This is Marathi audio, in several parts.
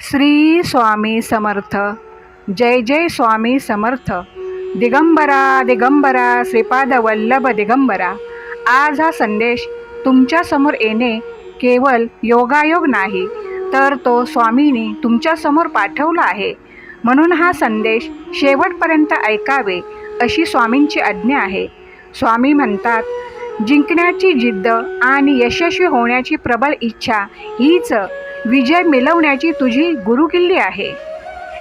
श्री स्वामी समर्थ. जय जय स्वामी समर्थ. दिगंबरा दिगंबरा श्रीपाद वल्लभ दिगंबरा. आज हा संदेश तुमच्यासमोर येणे केवळ योगायोग नाही तर तो स्वामींनी तुमच्यासमोर पाठवला आहे. म्हणून हा संदेश शेवटपर्यंत ऐकावे अशी स्वामींची आज्ञा आहे. स्वामी म्हणतात जिंकण्याची जिद्द आणि यशस्वी होण्याची प्रबळ इच्छा हीच विजय मिळवण्याची तुझी गुरुकिल्ली आहे.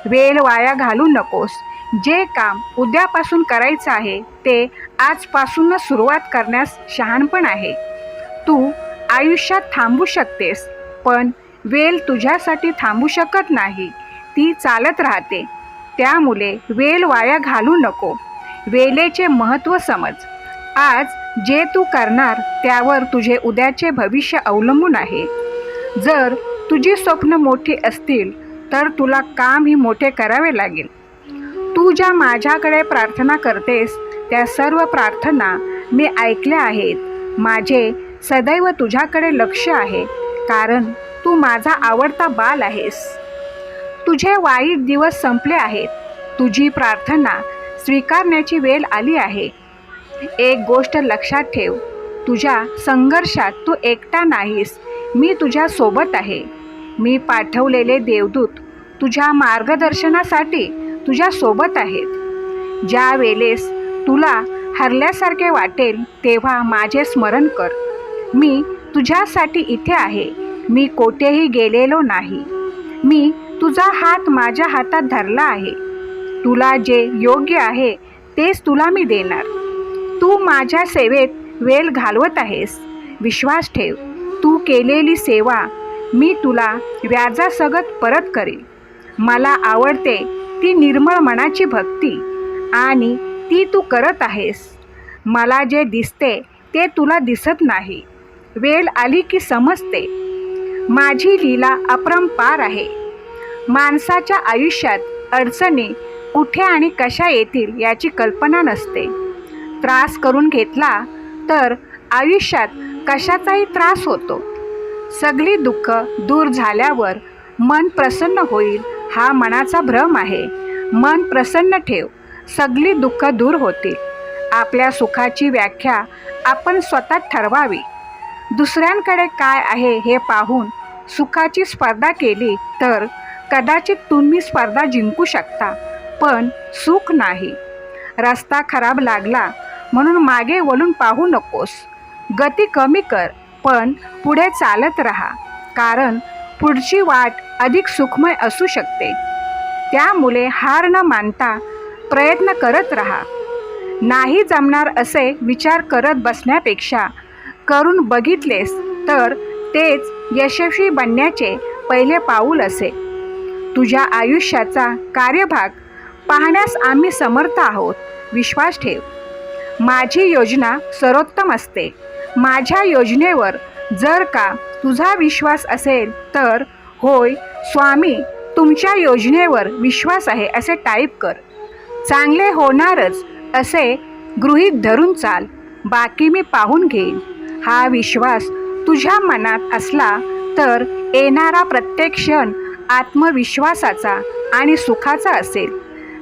वेळ वाया घालू नकोस. जे काम उद्यापासून करायचं आहे ते आजपासूनच सुरुवात करण्यास शहाणपण आहे. तू आयुष्यात थांबू शकतेस पण वेल तुझ्यासाठी थांबू शकत नाही. ती चालत राहते. त्यामुळे वेल वाया घालू नको. वेलेचे महत्त्व समज. आज जे तू करणार त्यावर तुझे उद्याचे भविष्य अवलंबून आहे. जर तुझी स्वप्न मोठी असतील तर तुला कामही मोठे करावे लागेल. तू ज्या माझ्याकडे प्रार्थना करतेस त्या सर्व प्रार्थना मी ऐकल्या आहेत. माझे सदैव तुझ्याकडे लक्ष आहे कारण तू माझा आवडता बाल आहेस. तुझे वाईट दिवस संपले आहेत. तुझी प्रार्थना स्वीकारण्याची वेळ आली आहे. एक गोष्ट लक्षात ठेव. तुझ्या संघर्षात तू एकटा नाहीस. मी तुझ्यासोबत आहे. मी पाठवलेले देवदूत तुझ्या मार्गदर्शनासाठी तुझ्या सोबत आहेत. ज्या वेळेस तुला हरल्यासारखे वाटेल तेव्हा माझे स्मरण कर. मी तुझ्यासाठी इथे आहे. मी कोठेही गेलेलो नाही. मी तुझा हात माझ्या हातात धरला आहे. तुला जे योग्य आहे तेच तुला मी देणार. तू माझ्या सेवेत वेळ घालवत आहेस. विश्वास ठेव. तू केलेली सेवा मी तुला व्याजासगत परत करेल मला आवडते ती निर्मळ मनाची भक्ती आणि ती तू करत आहेस. मला जे दिसते ते तुला दिसत नाही. वेळ आली की समजते. माझी लीला अपरंपार आहे. माणसाच्या आयुष्यात अडचणी कुठे आणि कशा येतील याची कल्पना नसते. त्रास करून घेतला तर आयुष्यात कशाचाही त्रास होतो. सगळी दुःख दूर झाल्यावर मन प्रसन्न होईल हा मनाचा भ्रम आहे. मन प्रसन्न ठेव. सगळी दुःख दूर होतील. आपल्या सुखाची व्याख्या आपण स्वतः ठरवावी. दुसऱ्यांकडे काय आहे हे पाहून सुखाची स्पर्धा केली तर कदाचित तुम्ही स्पर्धा जिंकू शकता पण सुख नाही. रस्ता खराब लागला म्हणून मागे वळून पाहू नकोस. गती कमी कर. पण पुढे चालत राहा कारण पुढची वाट अधिक सुखमय असू शकते. त्यामुळे हार न मानता प्रयत्न करत राहा. नाही जमणार असे विचार करत बसण्यापेक्षा करून बघितलेस तर तेच यशस्वी बनण्याचे पहिले पाऊल असे. तुझ्या आयुष्याचा कार्यभाग पाहण्यास आम्ही समर्थ आहोत. विश्वास ठेव. माझी योजना सर्वोत्तम असते. माझ्या योजनेवर जर का तुझा विश्वास असेल तर होय स्वामी तुमच्या योजनेवर विश्वास आहे असे टाईप कर. चांगले होणारच असे गृहीत धरून चाल. बाकी मी पाहून घेईन. हा विश्वास तुझ्या मनात असला तर येणारा प्रत्येक क्षण आत्मविश्वासाचा आणि सुखाचा असेल.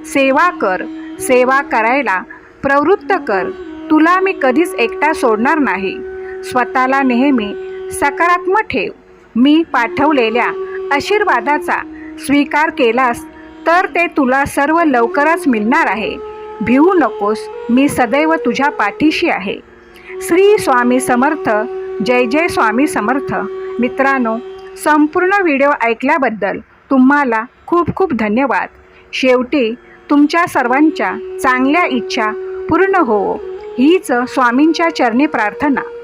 सेवा कर. सेवा करायला प्रवृत्त कर. तुला मी कधीच एकटा सोडणार नाही. स्वतःला नेहमी सकारात्मक ठेव. मी पाठवलेल्या आशीर्वादाचा स्वीकार केलास तर ते तुला सर्व लवकरच मिळणार आहे. भिवू नकोस मी सदैव तुझ्या पाठीशी आहे. श्री स्वामी समर्थ जय जय स्वामी समर्थ. मित्रांनो संपूर्ण व्हिडिओ ऐकल्याबद्दल तुम्हाला खूप खूप धन्यवाद. शेवटी तुमच्या सर्वांच्या चांगल्या इच्छा पूर्ण होवो. हीच स्वामींच्या चरणी प्रार्थना.